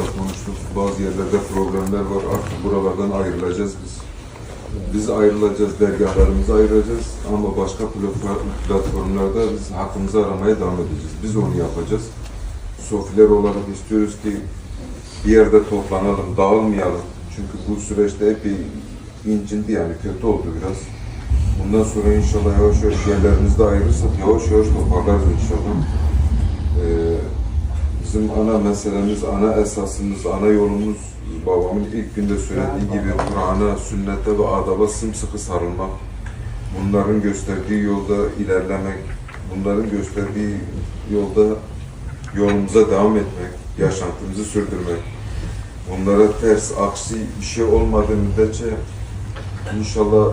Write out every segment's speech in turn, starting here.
da konuştuk. Bazı yerlerde problemler var. Artık buralardan ayrılacağız biz. Biz ayrılacağız, dergahlarımızı ayıracağız ama başka platform- platformlarda biz hakkımızı aramaya devam edeceğiz. Biz onu yapacağız. Sofiler olarak istiyoruz ki bir yerde toplanalım, dağılmayalım. Çünkü bu süreçte epey incindi yani kötü oldu biraz. Bundan sonra inşallah yavaş yavaş yerlerimizi de ayırırsak yavaş yavaş toparlarız inşallah. Ee, bizim ana meselemiz, ana esasımız, ana yolumuz babamın ilk günde söylediği gibi Kur'an'a, sünnete ve adaba sımsıkı sarılmak. Bunların gösterdiği yolda ilerlemek, bunların gösterdiği yolda yolumuza devam etmek, yaşantımızı sürdürmek. Bunlara ters, aksi bir şey olmadığı müddetçe inşallah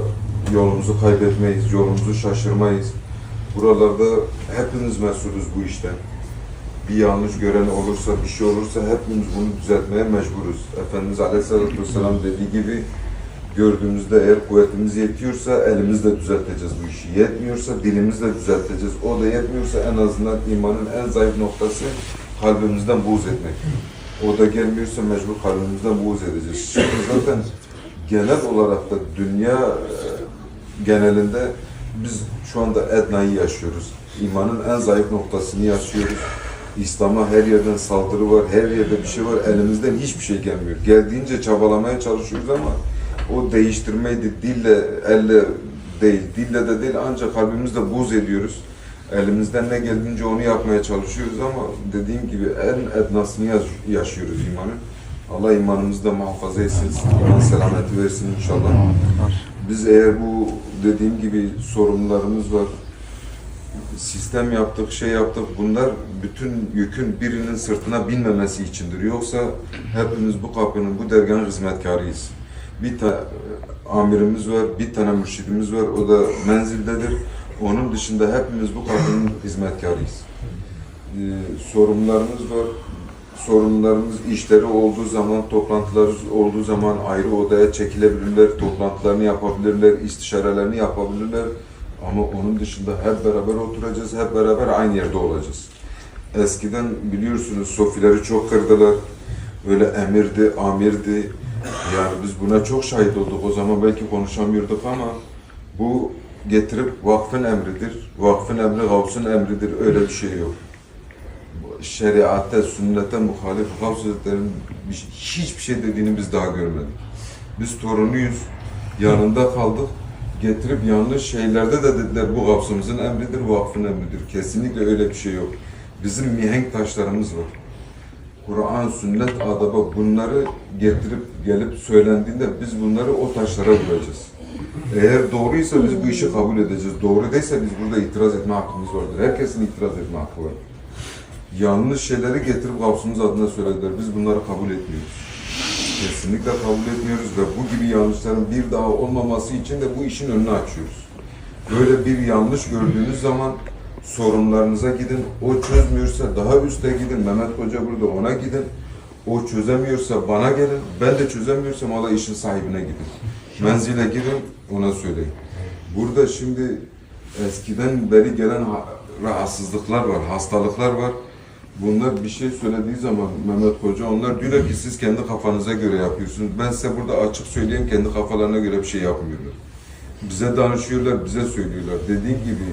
yolumuzu kaybetmeyiz, yolumuzu şaşırmayız. Buralarda hepimiz mesulüz bu işten. Bir yanlış gören olursa, bir şey olursa hepimiz bunu düzeltmeye mecburuz. Efendimiz Aleyhisselatü Vesselam dediği gibi gördüğümüzde eğer kuvvetimiz yetiyorsa elimizle düzelteceğiz bu işi. Yetmiyorsa dilimizle düzelteceğiz. O da yetmiyorsa en azından imanın en zayıf noktası kalbimizden buğz etmek. O da gelmiyorsa mecbur kalbimizden buğz edeceğiz. Şimdi zaten genel olarak da dünya e, genelinde biz şu anda Edna'yı yaşıyoruz. İmanın en zayıf noktasını yaşıyoruz. İslam'a her yerden saldırı var, her yerde bir şey var. Elimizden hiçbir şey gelmiyor. Geldiğince çabalamaya çalışıyoruz ama o değiştirmeydi. Dille, elle değil. Dille de değil ancak kalbimizde buz ediyoruz. Elimizden ne geldiğince onu yapmaya çalışıyoruz ama dediğim gibi en ednasını yaş- yaşıyoruz imanın. Allah imanımızı da muhafaza etsin, iman selameti versin inşallah. Biz eğer bu dediğim gibi sorunlarımız var, sistem yaptık, şey yaptık. Bunlar bütün yükün birinin sırtına binmemesi içindir. Yoksa hepimiz bu kapının, bu dergahın hizmetkarıyız. Bir tane amirimiz var, bir tane mürşidimiz var. O da menzildedir. Onun dışında hepimiz bu kapının hizmetkarıyız. Ee, sorunlarımız var. Sorunlarımız işleri olduğu zaman, toplantıları olduğu zaman ayrı odaya çekilebilirler, toplantılarını yapabilirler, istişarelerini yapabilirler. Ama onun dışında hep beraber oturacağız, hep beraber aynı yerde olacağız. Eskiden biliyorsunuz sofileri çok kırdılar. Öyle emirdi, amirdi. Yani biz buna çok şahit olduk. O zaman belki konuşamıyorduk ama bu getirip vakfın emridir. Vakfın emri gavsın emridir. Öyle bir şey yok. Şeriatte, sünnete muhalif Gavs şey- hiçbir şey dediğini biz daha görmedik. Biz torunuyuz. Yanında kaldık getirip yanlış şeylerde de dediler bu gavsımızın emridir, vakfın emridir. Kesinlikle öyle bir şey yok. Bizim mihenk taşlarımız var. Kur'an, sünnet, adaba bunları getirip gelip söylendiğinde biz bunları o taşlara vuracağız. Eğer doğruysa biz bu işi kabul edeceğiz. Doğru değilse biz burada itiraz etme hakkımız vardır. Herkesin itiraz etme hakkı var. Yanlış şeyleri getirip gavsımız adına söylediler. Biz bunları kabul etmiyoruz. Kesinlikle kabul etmiyoruz ve yanlışların bir daha olmaması için de bu işin önünü açıyoruz. Böyle bir yanlış gördüğünüz zaman sorunlarınıza gidin. O çözmüyorsa daha üste gidin. Mehmet Hoca burada ona gidin. O çözemiyorsa bana gelin. Ben de çözemiyorsam Allah işin sahibine gidin. Menzile gidin ona söyleyin. Burada şimdi eskiden beri gelen ha- rahatsızlıklar var, hastalıklar var. Bunlar bir şey söylediği zaman Mehmet Hoca onlar diyorlar ki siz kendi kafanıza göre yapıyorsunuz. Ben size burada açık söyleyeyim kendi kafalarına göre bir şey yapmıyorlar. Bize danışıyorlar, bize söylüyorlar. Dediğim gibi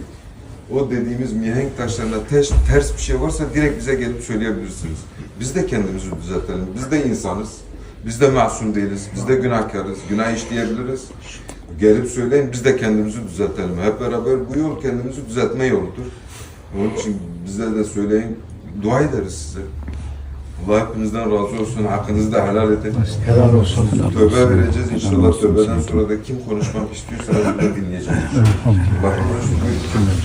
o dediğimiz mihenk taşlarına ters, ters bir şey varsa direkt bize gelip söyleyebilirsiniz. Biz de kendimizi düzeltelim. Biz de insanız. Biz de masum değiliz. Biz de günahkarız. Günah işleyebiliriz. Gelip söyleyin biz de kendimizi düzeltelim. Hep beraber bu yol kendimizi düzeltme yoludur. Onun için bize de söyleyin. Dua ederiz size. Allah hepinizden razı olsun. Hakkınızı da helal edin. Helal olsun. Tövbe vereceğiz inşallah. Tövbeden sonra da kim konuşmak istiyorsa ben de dinleyeceğim. Allah razı olsun.